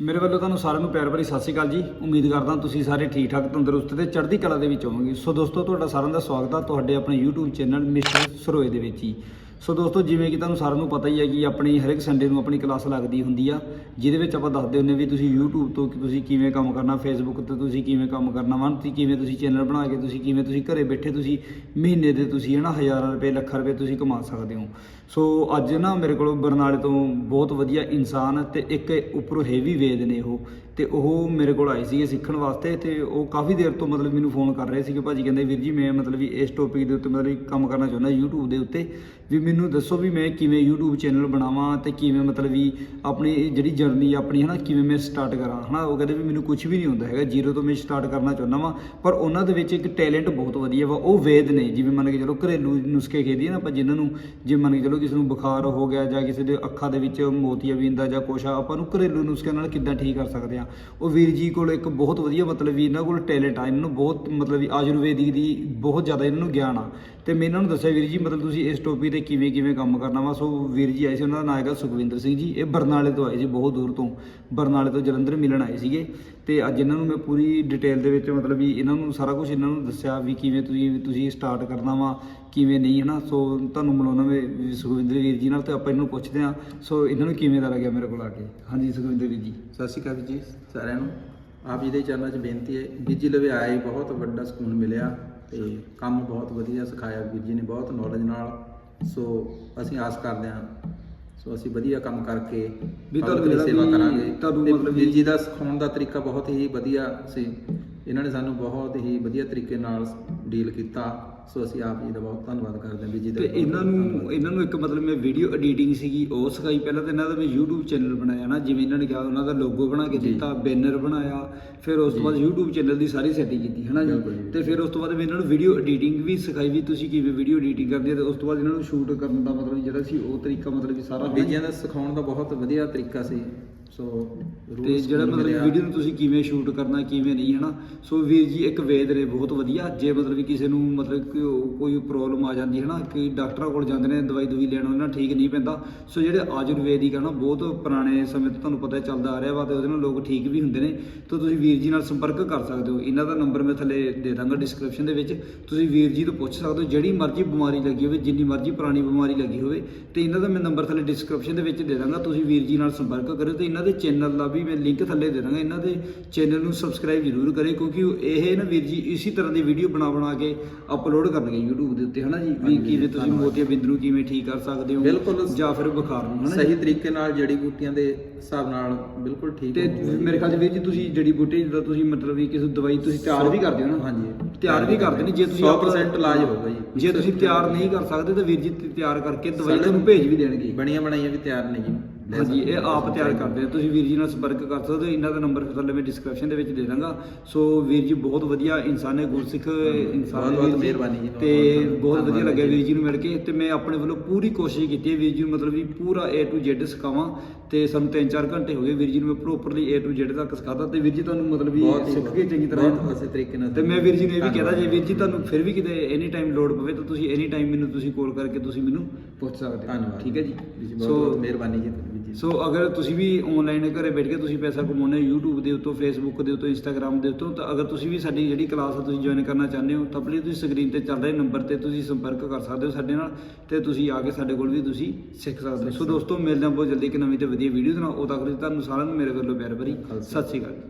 ਮੇਰੇ ਵੱਲੋਂ ਤੁਹਾਨੂੰ ਸਾਰਿਆਂ ਨੂੰ ਪਿਆਰ ਭਰੀ ਸਤਿ ਸ਼੍ਰੀ ਅਕਾਲ ਜੀ। ਉਮੀਦ ਕਰਦਾ ਤੁਸੀਂ ਸਾਰੇ ਠੀਕ ਠਾਕ ਤੰਦਰੁਸਤ ਤੇ ਚੜ੍ਹਦੀ ਕਲਾ ਦੇ ਵਿੱਚ ਹੋਵੋਗੇ। ਸੋ ਦੋਸਤੋ, ਤੁਹਾਡਾ ਸਾਰਿਆਂ ਦਾ ਸਵਾਗਤ ਆ ਤੁਹਾਡੇ ਆਪਣੇ YouTube ਚੈਨਲ ਮਿਸਟਰ ਸਰੋਏ ਦੇ ਵਿੱਚ ਹੀ। ਸੋ ਦੋਸਤੋ, ਜਿਵੇਂ ਕਿ ਤੁਹਾਨੂੰ ਸਾਰਿਆਂ ਨੂੰ ਪਤਾ ਹੀ ਹੈ ਕਿ ਆਪਣੀ ਹਰ ਇੱਕ ਸੰਡੇ ਨੂੰ ਆਪਣੀ ਕਲਾਸ ਲੱਗਦੀ ਹੁੰਦੀ ਆ, ਜਿਹਦੇ ਵਿੱਚ ਆਪਾਂ ਦੱਸਦੇ ਹੁੰਦੇ ਵੀ ਤੁਸੀਂ YouTube ਤੋਂ ਕਿ ਤੁਸੀਂ ਕਿਵੇਂ ਕੰਮ ਕਰਨਾ, Facebook ਤੇ ਤੁਸੀਂ ਕਿਵੇਂ ਕੰਮ ਕਰਨਾ ਵਾ ਤੁਸੀਂ ਕਿਵੇਂ ਤੁਸੀਂ ਚੈਨਲ ਬਣਾ ਕੇ ਤੁਸੀਂ ਕਿਵੇਂ ਤੁਸੀਂ ਘਰੇ ਬੈਠੇ ਤੁਸੀਂ ਮਹੀਨੇ ਦੇ ਤੁਸੀਂ ਹਨਾ ਹਜ਼ਾਰਾਂ ਰੁਪਏ, ਲੱਖਾਂ ਰੁਪਏ ਤੁਸੀਂ ਕਮਾ ਸਕਦੇ ਹੋ। ਸੋ ਅੱਜ ਨਾ ਮੇਰੇ ਕੋਲ ਬਰਨਾਲੇ ਤੋਂ ਬਹੁਤ ਵਧੀਆ ਇਨਸਾਨ ਤੇ ਇੱਕ ਉੱਪਰੋਂ ਹੈਵੀ ਵੇਦ ਨੇ ਉਹ, ਤੇ ਉਹ ਮੇਰੇ ਕੋਲ ਆਏ ਸੀਗੇ ਸਿੱਖਣ ਵਾਸਤੇ ਤੇ ਉਹ ਕਾਫੀ ਦੇਰ ਤੋਂ ਮਤਲਬ ਮੈਨੂੰ ਫੋਨ ਕਰ ਰਹੇ ਸੀਗੇ। ਭਾਜੀ ਕਹਿੰਦੇ, ਵੀਰ ਜੀ, ਮੈਂ ਮਤਲਬ ਵੀ ਇਸ ਟੌਪਿਕ ਦੇ ਉੱਤੇ ਮਤਲਬ ਕੰਮ ਕਰਨਾ ਚਾਹੁੰਦਾ YouTube ਦੇ ਉੱਤੇ, ਵੀ ਮੈਨੂੰ ਦੱਸੋ ਵੀ ਮੈਂ ਕਿਵੇਂ YouTube ਚੈਨਲ ਬਣਾਵਾਂ ਤੇ ਕਿਵੇਂ ਮਤਲਬ ਵੀ ਆਪਣੀ ਜਿਹੜੀ ਜਰਨੀ ਆਪਣੀ, ਹਨਾ, ਕਿਵੇਂ ਮੈਂ ਸਟਾਰਟ ਕਰਾਂ, ਹਨਾ, ਉਹ ਕਹਿੰਦੇ ਵੀ ਮੈਨੂੰ ਕੁਝ ਵੀ ਨਹੀਂ ਹੁੰਦਾ ਹੈਗਾ ਜ਼ੀਰੋ ਤੋਂ ਮੈਂ ਸਟਾਰਟ ਕਰਨਾ ਚਾਹੁੰਦਾ ਵਾਂ, ਪਰ ਉਹਨਾਂ ਦੇ ਵਿੱਚ ਇੱਕ ਟੈਲੈਂਟ ਬਹੁਤ ਵਧੀਆ ਵਾ, ਉਹ ਵੇਦ ਨੇ, ਜਿਵੇਂ ਮੰਨ ਕੇ ਚਲੋ ਘਰੇਲੂ ਨੁਸਖੇ ਖੇਦੀ ਨਾ ਆਪਾਂ, ਜਿਨ੍ਹਾਂ ਨੂੰ, ਜੇ ਮੰਨ ਕੇ ਚਲੋ ਕਿਸੇ ਨੂੰ ਬੁਖਾਰ ਹੋ ਗਿਆ ਜਾਂ ਕਿਸੇ ਦੇ ਅੱਖਾਂ ਦੇ ਵਿੱਚ ਮੋਤੀਆ ਵਿੰਦਾ ਜਾਂ ਕੁਛ ਆ, ਆਪਾਂ ਨੂੰ ਘਰੇਲੂ ਨੁਸਖਿਆਂ ਨਾਲ ਕਿੱਦਾਂ ਠੀਕ ਕਰ ਸਕਦੇ ਆ। ਉਹ ਵੀਰ ਜੀ ਕੋਲ ਇੱਕ ਬਹੁਤ ਵਧੀਆ ਮਤਲਬ ਵੀ ਇਹਨਾਂ ਕੋਲ ਟੈਲੈਂਟ ਆ, ਇਹਨਾਂ ਨੂੰ ਬਹੁਤ ਮਤਲਬ ਵੀ ਆਯੁਰਵੇਦਿਕ ਦੀ ਬਹੁਤ ਜ਼ਿਆਦਾ ਇਹਨਾਂ ਨੂੰ ਗਿਆਨ ਆ। ਤੇ ਮੈਂ ਇਹਨਾਂ ਨੂੰ ਦੱਸਿਆ, ਵੀਰ ਜੀ, ਮਤਲਬ ਤੁਸੀਂ ਇਸ ਟੋਪੀ ਤੇ ਕਿਵੇਂ ਕਿਵੇਂ ਕੰਮ ਕਰਨਾ ਵਾ? ਸੋ ਵੀਰ ਜੀ ਆਏ ਸੀ, ਉਹਨਾਂ ਦਾ ਨਾਂ ਹੈਗਾ ਸੁਖਵਿੰਦਰ ਸਿੰਘ ਜੀ। ਇਹ ਬਰਨਾਲੇ ਤੋਂ ਆਏ ਜੀ ਬਹੁਤ ਦੂਰ ਤੋਂ। ਬਰਨਾਲੇ ਤੋਂ ਜਲੰਧਰ ਮਿਲਣ ਆਏ ਸੀਗੇ। ਤੇ ਅੱਜ ਇਹਨਾਂ ਨੂੰ ਮੈਂ ਪੂਰੀ ਡਿਟੇਲ ਦੇ ਵਿੱਚ ਮਤਲਬ ਵੀ ਇਹਨਾਂ ਨੂੰ ਸਾਰਾ ਕੁਝ ਇਹਨਾਂ ਨੂੰ ਦੱਸਿਆ ਵੀ ਕਿਵੇਂ ਤੁਸੀਂ ਤੁਸੀਂ ਸਟਾਰਟ ਕਰਨਾ ਵਾ, ਕਿਵੇਂ ਨਹੀਂ, ਹਨਾ? ਸੋ ਤੁਹਾਨੂੰ ਮਿਲਾਉਣਾ ਮੈਂ ਵੀ ਸੁਖਵਿੰਦਰ ਵੀਰ ਜੀ ਨਾਲ ਤੇ ਆਪਾਂ ਇਹਨਾਂ ਨੂੰ ਪੁੱਛਦੇ ਹਾਂ। ਸੋ ਇਹਨਾਂ ਨੂੰ ਕਿਵੇਂ ਦਾ ਲੱਗਿਆ ਮੇਰੇ ਕੋਲ ਆ ਕੇ? ਹਾਂਜੀ, ਸੁਖਵਿੰਦਰ ਵੀਰ ਜੀ। ਸਤਿ ਸ਼੍ਰੀ ਅਕਾਲ ਵੀਰ ਜੀ, ਸਾਰਿਆਂ ਨੂੰ। ਆਪ ਜੀ ਦੇ ਚਰਨਾਂ 'ਚ ਬੇਨਤੀ ਹੈ, ਵੀਰ ਜੀ ਲਵੇ ਆਏ, ਬਹੁਤ ਵੱਡਾ ਸਕੂਨ ਮਿਲਿਆ। ਤੇ ਕੰਮ ਬਹੁਤ ਵਧੀਆ ਸਿਖਾਇਆ ਵੀਰ ਜੀ ਨੇ ਬਹੁਤ ਨੌਲੇਜ ਨਾਲ। ਸੋ ਅਸੀਂ ਆਸ ਕਰਦੇ ਹਾਂ। ਸੋ ਅਸੀਂ ਵਧੀਆ ਕੰਮ ਕਰਕੇ ਵੀ ਤੁਹਾਨੂੰ ਦੀ ਸੇਵਾ ਕਰਾਂਗੇ। ਤੁਹਾਨੂੰ ਮਤਲਬ ਵੀਰ ਜੀ ਦਾ ਸਿਖਾਉਣ ਦਾ ਤਰੀਕਾ ਬਹੁਤ ਹੀ ਵਧੀਆ ਸੀ। ਇਹਨਾਂ ਨੇ ਸਾਨੂੰ ਬਹੁਤ ਹੀ ਵਧੀਆ ਤਰੀਕੇ ਨਾਲ ਡੀਲ ਕੀਤਾ। ਸੋ ਅਸੀਂ ਆਪ ਜੀ ਦਾ ਬਹੁਤ ਧੰਨਵਾਦ ਕਰਦੇ ਹਾਂ ਵੀਰ ਜੀ ਦਾ ਤੇ ਇਹਨਾਂ ਨੂੰ ਇਹਨਾਂ ਨੂੰ ਇੱਕ ਮਤਲਬ ਮੈਂ ਵੀਡੀਓ ਐਡੀਟਿੰਗ ਸੀਗੀ ਉਹ ਸਿਖਾਈ ਪਹਿਲਾਂ ਤਾਂ ਇਹਨਾਂ ਦਾ ਮੈਂ YouTube ਚੈਨਲ ਬਣਾਇਆ ਨਾ ਜਿਵੇਂ ਇਹਨਾਂ ਨੇ ਕਿਹਾ ਉਹਨਾਂ ਦਾ ਲੋਗੋ ਬਣਾ ਕੇ। ਦਿੱਤਾ ਬੈਨਰ ਬਣਾਇਆ ਫਿਰ ਉਸ ਤੋਂ ਬਾਅਦ YouTube ਚੈਨਲ ਦੀ ਸਾਰੀ ਸੈਟਿੰਗ ਕੀਤੀ ਹਨਾ ਜੀ। ਤੇ ਫਿਰ ਉਸ ਤੋਂ ਬਾਅਦ ਮੈਂ ਇਹਨਾਂ ਨੂੰ ਵੀਡੀਓ ਐਡੀਟਿੰਗ ਵੀ ਸਿਖਾਈ ਵੀ ਤੁਸੀਂ ਕਿਵੇਂ ਵੀਡੀਓ ਐਡੀਟਿੰਗ ਕਰਦੇ ਆ ਤੇ ਉਸ ਤੋਂ ਬਾਅਦ ਇਹਨਾਂ ਨੂੰ ਸ਼ੂਟ ਕਰਨ ਦਾ ਮਤਲਬ ਜਿਹੜਾ ਸੀ ਉਹ ਤਰੀਕਾ ਮਤਲਬ ਵੀ ਸਾਰਾ ਜੀ ਦਾ ਸਿਖਾਉਣ ਦਾ ਬਹੁਤ ਵਧੀਆ ਤਰੀਕਾ ਸੀ ਸੋ ਤੇ ਜਿਹੜਾ ਮਤਲਬ। ਵੀਡੀਓ ਨੂੰ ਤੁਸੀਂ ਕਿਵੇਂ ਸ਼ੂਟ ਕਰਨਾ ਕਿਵੇਂ ਨਹੀਂ ਹਨਾ? ਸੋ ਵੀਰ ਜੀ ਇੱਕ ਵੇਦ ਨੇ ਬਹੁਤ ਵਧੀਆ। ਜੇ ਮਤਲਬ ਕਿਸੇ ਨੂੰ ਮਤਲਬ ਕਿ ਉਹ ਕੋਈ ਪ੍ਰੋਬਲਮ ਆ ਜਾਂਦੀ ਹੈ ਨਾ ਕਿ ਡਾਕਟਰਾਂ ਕੋਲ ਜਾਂਦੇ ਨੇ ਦਵਾਈ ਦੂਈ ਲੈਣ ਉਹਨਾਂ ਠੀਕ ਨਹੀਂ ਪੈਂਦਾ। ਸੋ ਜਿਹੜੇ ਆਯੁਰਵੈਦਿਕ ਆ ਨਾ ਬਹੁਤ ਪੁਰਾਣੇ ਸਮੇਂ ਤੋਂ ਤੁਹਾਨੂੰ ਪਤਾ ਚੱਲਦਾ ਆ ਰਿਹਾ ਵਾ ਤੇ ਉਹਦੇ ਨਾਲ ਲੋਕ ਠੀਕ ਵੀ ਹੁੰਦੇ ਨੇ। ਤਾਂ ਤੁਸੀਂ ਵੀਰ ਜੀ ਨਾਲ ਸੰਪਰਕ ਕਰ ਸਕਦੇ ਹੋ। ਇਹਨਾਂ ਦਾ ਨੰਬਰ ਮੈਂ ਥੱਲੇ ਦੇ ਦਾਂਗਾ ਡਿਸਕ੍ਰਿਪਸ਼ਨ ਦੇ ਵਿੱਚ। ਤੁਸੀਂ ਵੀਰ ਜੀ ਤੋਂ ਪੁੱਛ ਸਕਦੇ ਹੋ ਜਿਹੜੀ ਮਰਜ਼ੀ ਬਿਮਾਰੀ ਲੱਗੀ ਹੋਵੇ ਜਿੰਨੀ ਮਰਜ਼ੀ ਪੁਰਾਣੀ ਬਿਮਾਰੀ ਲੱਗੀ ਹੋਵੇ ਤੇ ਇਹਨਾਂ ਦਾ ਮੈਂ ਨੰਬਰ ਥੱਲੇ ਡਿਸਕ੍ਰਿਪਸ਼ਨ ਦੇ ਵਿੱਚ ਦੇ ਦਾਂਗਾ। ਤੁਸੀਂ ਵੀਰ ਜੀ ਨਾਲ ਸੰਪਰਕ ਕਰਿਓ ਤੇ ਇਹਨਾਂ ਦੇ ਚੈਨਲ ਦਾ ਵੀ ਮੈਂ ਲਿੰਕ ਥੱਲੇ ਦੇ ਦਾਂਗਾ ਇਹਨਾਂ ਦੇ ਚੈਨਲ ਨੂੰ ਸਬਸਕ੍ਰਾਈਬ ਜ਼ਰੂਰ ਕਰਿਓ ਕਿਉਂਕਿ ਇਹ ਨਾ ਵੀਰ ਜੀ ਇਸੇ ਤਰ੍ਹਾਂ ਦੀ ਵੀਡੀਓ ਬਣਾ ਬਣਾ ਕੇ ਅਪਲੋਡ ਕਰਨਗੇ YouTube ਦੇ ਉੱਤੇ ਹਨਾ ਜੀ ਵੀ ਕਿਵੇਂ ਤੁਸੀਂ। ਮੋਤੀਆ ਬਿੰਦ ਨੂੰ ਕਿਵੇਂ ਠੀਕ ਕਰ ਸਕਦੇ ਹੋ ਬਿਲਕੁਲ। ਜਾਂ ਫਿਰ ਬੁਖਾਰ ਨੂੰ ਹਨਾ। ਸਹੀ ਤਰੀਕੇ ਨਾਲ ਜੜੀ ਬੂਟੀਆਂ ਦੇ ਹਿਸਾਬ ਨਾਲ ਬਿਲਕੁਲ ਠੀਕ ਤੇ। ਮੇਰੇ ਖਿਆਲ ਵੀਰ ਜੀ ਤੁਸੀਂ ਜੜੀ ਬੂਟੀ ਜਿੱਦਾਂ ਤੁਸੀਂ ਮਤਲਬ ਵੀ ਕਿਸੇ ਦਵਾਈ ਤੁਸੀਂ ਤਿਆਰ ਵੀ ਕਰਦੇ ਹੋ ਨਾ ਹਾਂਜੀ ਤਿਆਰ ਵੀ ਕਰਦੇ ਨੇ ਜੇ ਤੁਸੀਂ 100% ਇਲਾਜ ਹੋਊਗਾ ਜੀ ਜੇ ਤੁਸੀਂ ਤਿਆਰ ਨਹੀਂ ਕਰ ਸਕਦੇ ਤਾਂ ਵੀਰ ਜੀ ਤਿਆਰ ਕਰਕੇ ਦਵਾਈ ਤੁਹਾਨੂੰ ਭੇਜ ਵੀ ਦੇਣਗੇ ਬਣੀਆਂ ਬਣਾਈਆਂ ਵੀ ਤਿਆਰ ਨੇ ਜੀ ਹਾਂਜੀ ਇਹ। ਆਪ ਤਿਆਰ ਕਰਦੇ ਆ। ਤੁਸੀਂ ਵੀਰ ਜੀ ਨਾਲ ਸੰਪਰਕ ਕਰ ਸਕਦੇ ਹੋ ਇਹਨਾਂ ਦਾ ਨੰਬਰ ਥੱਲੇ ਮੈਂ ਡਿਸਕ੍ਰਿਪਸ਼ਨ ਦੇ ਵਿੱਚ ਦੇ ਦਾਂਗਾ। ਸੋ ਵੀਰ ਜੀ ਬਹੁਤ ਵਧੀਆ ਇਨਸਾਨ ਹੈ ਗੁਰਸਿੱਖ ਇਨਸਾਨ ਜੀ। ਮਿਹਰਬਾਨੀ ਜੀ, ਤੇ ਬਹੁਤ ਵਧੀਆ ਲੱਗਿਆ। ਵੀਰ ਜੀ ਨੂੰ ਮਿਲ ਕੇ। ਤੇ ਮੈਂ ਆਪਣੇ ਵੱਲੋਂ ਪੂਰੀ ਕੋਸ਼ਿਸ਼ ਕੀਤੀ ਹੈ ਵੀਰ ਜੀ ਨੂੰ ਮਤਲਬ ਵੀ ਪੂਰਾ A to Z ਸਿਖਾਵਾਂ। ਤੇ ਸਾਨੂੰ 3-4 ਘੰਟੇ ਹੋ ਗਏ ਵੀਰ ਜੀ ਨੂੰ ਮੈਂ ਪ੍ਰੋਪਰਲੀ A to Z ਤੱਕ ਸਿਖਾਤਾ। ਤੇ ਵੀਰ ਜੀ ਤੁਹਾਨੂੰ ਮਤਲਬ ਵੀ ਬਹੁਤ ਸਿੱਖ ਕੇ ਚੰਗੀ ਤਰ੍ਹਾਂ। ਬਹੁਤ ਅੱਛੇ ਤਰੀਕੇ ਨਾਲ ਤੇ ਮੈਂ ਵੀਰ ਜੀ ਨੂੰ ਇਹ ਵੀ ਕਹਦਾ ਜੇ। ਵੀਰ ਜੀ ਤੁਹਾਨੂੰ ਫਿਰ ਵੀ ਕਿਤੇ ਐਨੀ ਟਾਈਮ ਲੋਡ ਪਵੇ ਤਾਂ ਤੁਸੀਂ ਐਨੀ ਟਾਈਮ ਮੈਨੂੰ ਤੁਸੀਂ ਕਾਲ ਕਰਕੇ ਤੁਸੀਂ ਮੈਨੂੰ ਪੁੱਛ ਸਕਦੇ ਹੋ। ਠੀਕ ਹੈ ਜੀ? ਬਹੁਤ ਬਹੁਤ ਮਿਹਰਬਾਨੀ ਜੀ। ਤੁਹਾਡੀ ਸੋ ਅਗਰ ਤੁਸੀਂ ਵੀ ਆਨਲਾਈਨ ਘਰੇ ਬੈਠ ਕੇ ਤੁਸੀਂ ਪੈਸਾ ਕਮਾਉਂਦੇ ਹੋ, YouTube ਦੇ ਉੱਤੋਂ, Facebook ਦੇ ਉੱਤੋਂ, Instagram ਦੇ ਉੱਤੋਂ, ਤਾਂ ਅਗਰ ਤੁਸੀਂ ਵੀ ਸਾਡੀ ਜਿਹੜੀ ਕਲਾਸ ਆ ਤੁਸੀਂ ਜੁਆਇਨ ਕਰਨਾ ਚਾਹੁੰਦੇ ਹੋ, ਤਾਂ ਪਲੀਜ਼ ਤੁਸੀਂ ਸਕਰੀਨ ਤੇ ਚੱਲ ਰਹੇ ਨੰਬਰ ਤੇ ਤੁਸੀਂ ਸੰਪਰਕ ਕਰ ਸਕਦੇ ਹੋ ਸਾਡੇ ਨਾਲ ਤੇ ਤੁਸੀਂ ਆ ਕੇ ਸਾਡੇ ਕੋਲ ਵੀ ਤੁਸੀਂ ਸਿੱਖ ਸਕਦੇ ਹੋ। ਸੋ ਦੋਸਤੋ, ਮਿਲਦੇ ਹਾਂ ਬਹੁਤ ਜਲਦੀ ਇੱਕ ਨਵੀਂ ਤੇ ਵਧੀਆ ਵੀਡੀਓ ਦੇ ਨਾਲ। ਉਦੋਂ ਤੱਕ ਲਈ ਤੁਹਾਨੂੰ ਸਾਰਿਆਂ ਨੂੰ ਮੇਰੇ ਵੱਲੋਂ ਪਿਆਰ ਭਰੀ ਸਤਿ ਸ਼੍ਰੀ ਅਕਾਲ।